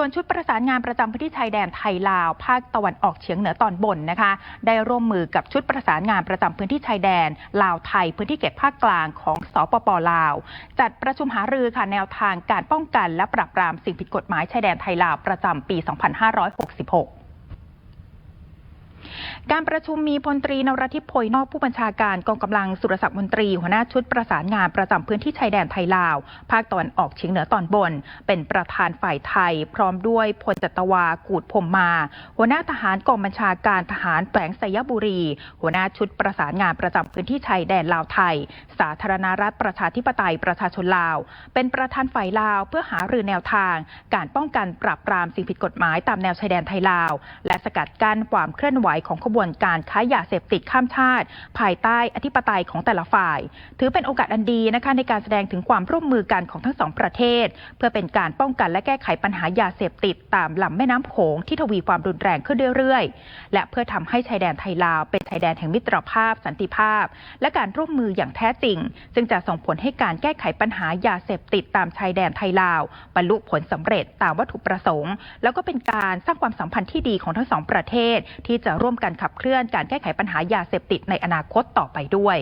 ส่วนชุดประสานงานประจำพื้นที่ชายแดนไทยลาวภาคตะวันออกเฉียงเหนือตอนบนนะคะ ได้ร่วมมือกับชุดประสานงานประจำพื้นที่ชายแดน ลาวไทย พื้นที่เขตภาคกลางของสปปลาว จัดประชุมหารือค่ะแนวทางการป้องกันและปราบปรามสิ่งผิดกฎหมายชายแดนไทยลาวประจำปี 2566 การประชุมมีพลตรีนรทิพย์พยนอกผู้บัญชาการกองกำลังสุรศักดิ์มนตรี หัวหน้าชุดประสานงานประจำพื้นที่ชายแดนไทยลาว ภาคตะวันออกเฉียงเหนือตอนบน เป็นประธานฝ่ายไทย พร้อมด้วยพลจัตวากูดพรมมา หัวหน้าทหารกองบัญชาการทหารแฝงสยบุรี หัวหน้าชุดประสานงานประจำพื้นที่ชายแดนลาวไทย สาธารณรัฐประชาธิปไตยประชาชนลาว เป็นประธานฝ่ายลาวเพื่อหารือแนวทาง การป้องกันปราบปรามสิ่งผิดกฎหมายตามแนวชายแดนไทยลาว และสกัดกั้นความเคลื่อนไหวของขบวนการค้ายาเสพติดข้ามชาติ ภายใต้อธิปไตยของแต่ละฝ่าย ถือเป็นโอกาสอันดีนะคะในการแสดงถึงความร่วมมือกันของทั้งสองประเทศ เพื่อเป็นการป้องกันและแก้ไขปัญหายาเสพติดตามลำแม่น้ำโขงที่ทวีความรุนแรงขึ้นเรื่อยๆ และเพื่อทำให้ชายแดนไทยลาวเป็นชายแดนแห่งมิตรภาพ สันติภาพ และการร่วมมืออย่างแท้จริง ซึ่งจะส่งผลให้การแก้ไขปัญหายาเสพติดตามชายแดนไทยลาวบรรลุผลสำเร็จตามวัตถุประสงค์ แล้วก็เป็นการสร้างความสัมพันธ์ที่ดีของทั้งสองประเทศที่จะร่วมกันขับเคลื่อนการแก้ไขปัญหายาเสพติดในอนาคตต่อไปด้วย